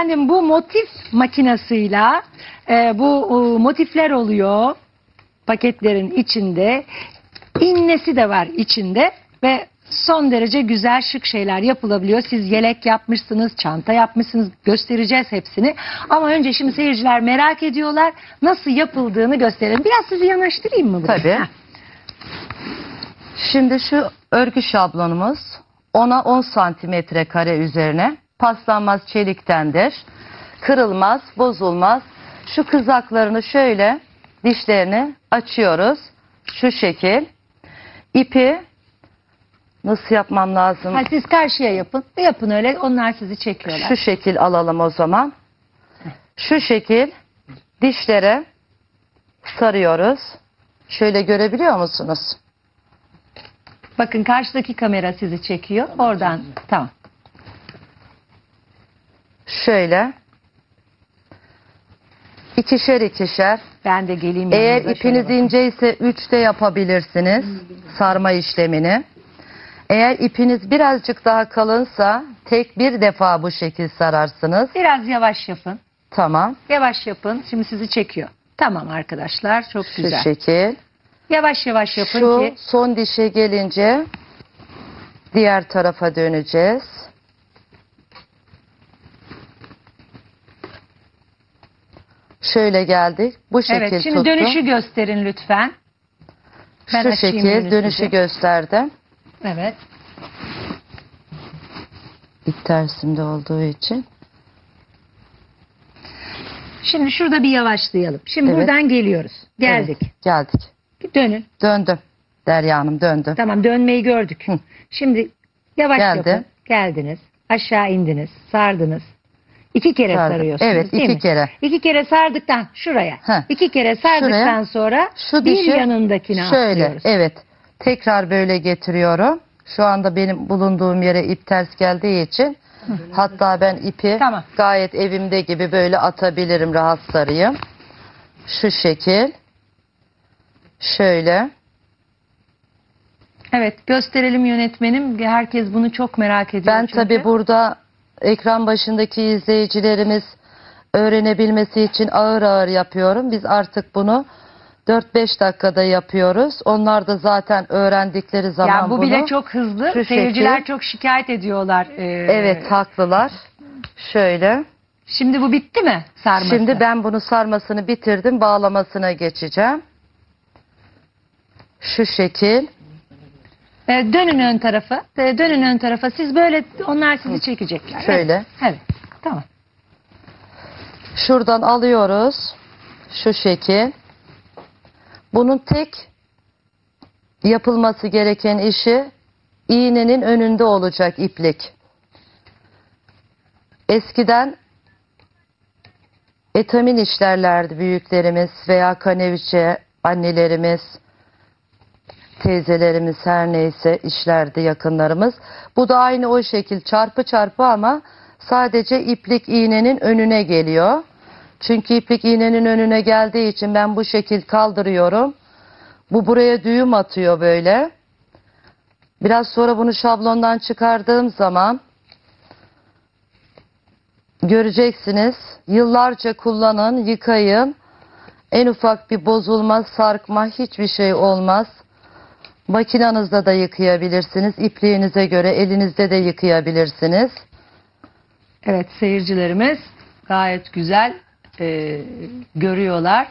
Efendim bu motif makinasıyla e, bu e, motifler oluyor paketlerin içinde. İnnesi de var içinde ve son derece güzel şık şeyler yapılabiliyor. Siz yelek yapmışsınız, çanta yapmışsınız. Göstereceğiz hepsini. Ama önce şimdi seyirciler merak ediyorlar. Nasıl yapıldığını gösterelim. Biraz sizi yanaştırayım mı? buraya? Tabii. Şimdi şu örgü şablonumuz 10'a 10 santimetre kare üzerine paslanmaz çeliktendir. Kırılmaz, bozulmaz. Şu kızaklarını şöyle dişlerini açıyoruz. Şu şekil. İpi nasıl yapmam lazım? Ha, siz karşıya yapın. Yapın öyle. Onlar sizi çekiyorlar. Şu şekil alalım o zaman. Şu şekil dişlere sarıyoruz. Şöyle görebiliyor musunuz? Bakın karşıdaki kamera sizi çekiyor. Oradan tamam. Şöyle. İkişer ikişer. Ben de geleyim. Eğer ipiniz ince ise üçte yapabilirsiniz sarma işlemini. Eğer ipiniz birazcık daha kalınsa tek bir defa bu şekil sararsınız. Biraz yavaş yapın. Tamam. Yavaş yapın. Şimdi sizi çekiyor. Tamam arkadaşlar. Çok Şu güzel. şekil. Yavaş yavaş yapın Şu ki. son dişe gelince diğer tarafa döneceğiz. Şöyle geldik. Bu şekil Evet. Şimdi tuttum. dönüşü gösterin lütfen. Ben Şu açayım şekil yönünü dönüşü gösterdim. Evet. İlk tersimde olduğu için. Şimdi şurada bir yavaşlayalım. Şimdi Evet. buradan geliyoruz. Geldik. Evet, geldik. Dönün. Döndüm. Derya Hanım döndü. Tamam dönmeyi gördük. Hı. Şimdi yavaş Geldi. yapın. Geldiniz. Aşağı indiniz. Sardınız. İki kere Sardım. sarıyorsunuz Evet, değil iki mi? kere. İki kere sardıktan şuraya. Heh. İki kere sardıktan Şuraya. sonra Şu bir dişi yanındakini şöyle atlıyoruz. evet tekrar böyle getiriyorum. Şu anda benim bulunduğum yere ip ters geldiği için hatta ben ipi Tamam. gayet evimde gibi böyle atabilirim rahat sarayım. Şu şekil. Şöyle. Evet gösterelim yönetmenim. Herkes bunu çok merak ediyor. Ben çünkü. tabi burada ekran başındaki izleyicilerimiz öğrenebilmesi için ağır ağır yapıyorum. Biz artık bunu 4-5 dakikada yapıyoruz. Onlar da zaten öğrendikleri zaman ya bu bunu... bile çok hızlı. Şu Seyirciler şekil. çok şikayet ediyorlar. Ee, Evet haklılar. Şöyle. Şimdi bu bitti mi sarması? Şimdi ben bunu sarmasını bitirdim. Bağlamasına geçeceğim. Şu şekil. Ee, dönün ön tarafa. Ee, dönün ön tarafa. Siz böyle onlar sizi çekecekler. Şöyle. Evet. evet. Tamam. Şuradan alıyoruz. Şu şekil. Bunun tek yapılması gereken işi iğnenin önünde olacak iplik. Eskiden etamin işlerlerdi büyüklerimiz veya kaneviçe annelerimiz, teyzelerimiz her neyse işlerdi yakınlarımız. Bu da aynı o şekil çarpı çarpı ama sadece iplik iğnenin önüne geliyor. Çünkü iplik iğnenin önüne geldiği için ben bu şekil kaldırıyorum. Bu buraya düğüm atıyor böyle. Biraz sonra bunu şablondan çıkardığım zaman göreceksiniz. Yıllarca kullanın, yıkayın. En ufak bir bozulma, sarkma hiçbir şey olmaz. Makinanızda da yıkayabilirsiniz. İpliğinize göre elinizde de yıkayabilirsiniz. Evet seyircilerimiz gayet güzel e, görüyorlar.